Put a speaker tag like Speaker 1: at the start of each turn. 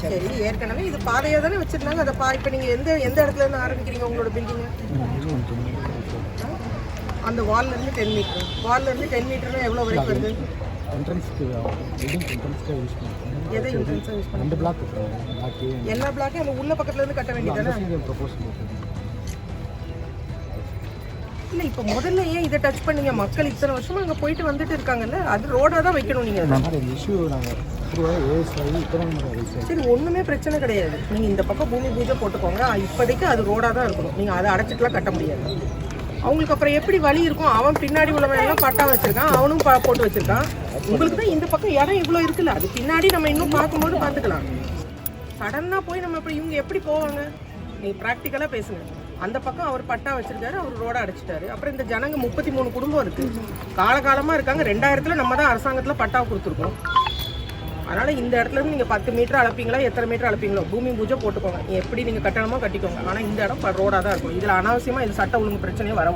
Speaker 1: சரி. ஏற்கனவே இது பாதையாக தானே வச்சிருந்தாங்க. அதை பா இப்போ நீங்கள் எந்த எந்த இடத்துல இருந்து ஆரம்பிக்கிறீங்க உங்களோட பில்டிங் அந்த வால்ல இருந்து டென் மீட்டர் வால்ல இருந்து டென் மீட்டர்னா எவ்வளோ வரைக்கும் வருது?
Speaker 2: என்ட்ரன்ஸ்க்கு பில்டிங் என்ட்ரன்ஸ்க்கு யூஸ் பண்ணுறோம்
Speaker 1: எதை இன்சூரன்ஸாக யூஸ் பண்ண
Speaker 2: ரெண்டு பிளாக் பிளாக்கு
Speaker 1: எல்லா பிளாக்கும் அந்த உள்ள பக்கத்துல இருந்து கட்ட வேண்டியதானே
Speaker 2: ப்ரொபோஸ்
Speaker 1: இல்லை இப்போ முதல்ல ஏன் இதை டச் பண்ணீங்க? மக்கள் இத்தனை வருஷமா அங்கே போயிட்டு வந்துட்டு இருக்காங்கல்ல? அது ரோடாக தான் வைக்கணும் நீங்கள்
Speaker 2: இஷ்யூ நாங்கள் அப்ரூவாக ஏஎஸ் ஆகி இத்தனை
Speaker 1: சரி ஒன்றுமே பிரச்சனை கிடையாது. நீங்கள் இந்த பக்கம் பூமி பூஜை போட்டுக்கோங்க. இப்போதைக்கு அது ரோடாக தான் இருக்கணும். நீங்கள் அதை அடைச்சிட்டுலாம் கட்ட முடியாது. அவங்களுக்கு அப்புறம் எப்படி வழி இருக்கும்? அவன் பின்னாடி உள்ளவன் எல்லாம் பட்டா வச்சிருக்கான். அவனும் போட்டு வச்சிருக்கான். உங்களுக்கு தான் இந்த பக்கம் இடம் இவ்வளோ இருக்குல்ல. அது பின்னாடி நம்ம இன்னும் பார்க்கும்போது பார்த்துக்கலாம். சடனாக போய் நம்ம இப்படி இவங்க எப்படி போவாங்க? நீங்கள் ப்ராக்டிக்கலாக பேசுங்க. அந்த பக்கம் அவர் பட்டா வச்சிருக்காரு அவர் ரோட அடைச்சிட்டாரு. அப்புறம் இந்த ஜனங்க முப்பத்தி மூணு குடும்பம் இருக்கு. காலகாலமாக இருக்காங்க. ரெண்டாயிரத்தில் நம்ம தான் அரசாங்கத்தில் பட்டா கொடுத்துருக்கோம். அதனால் இந்த இடத்துல இருந்து நீங்கள் பத்து மீட்டர் அளப்பீங்களா எத்தனை மீட்டர் அளப்பீங்களோ பூமி பூஜை போட்டுக்கோங்க. எப்படி நீங்கள் கட்டணமோ கட்டிக்கோங்க. ஆனால் இந்த இடம் ரோடாக தான் இருக்கும். இதில் அனாவசியமாக இது சட்ட ஒழுங்கு பிரச்சனையே வர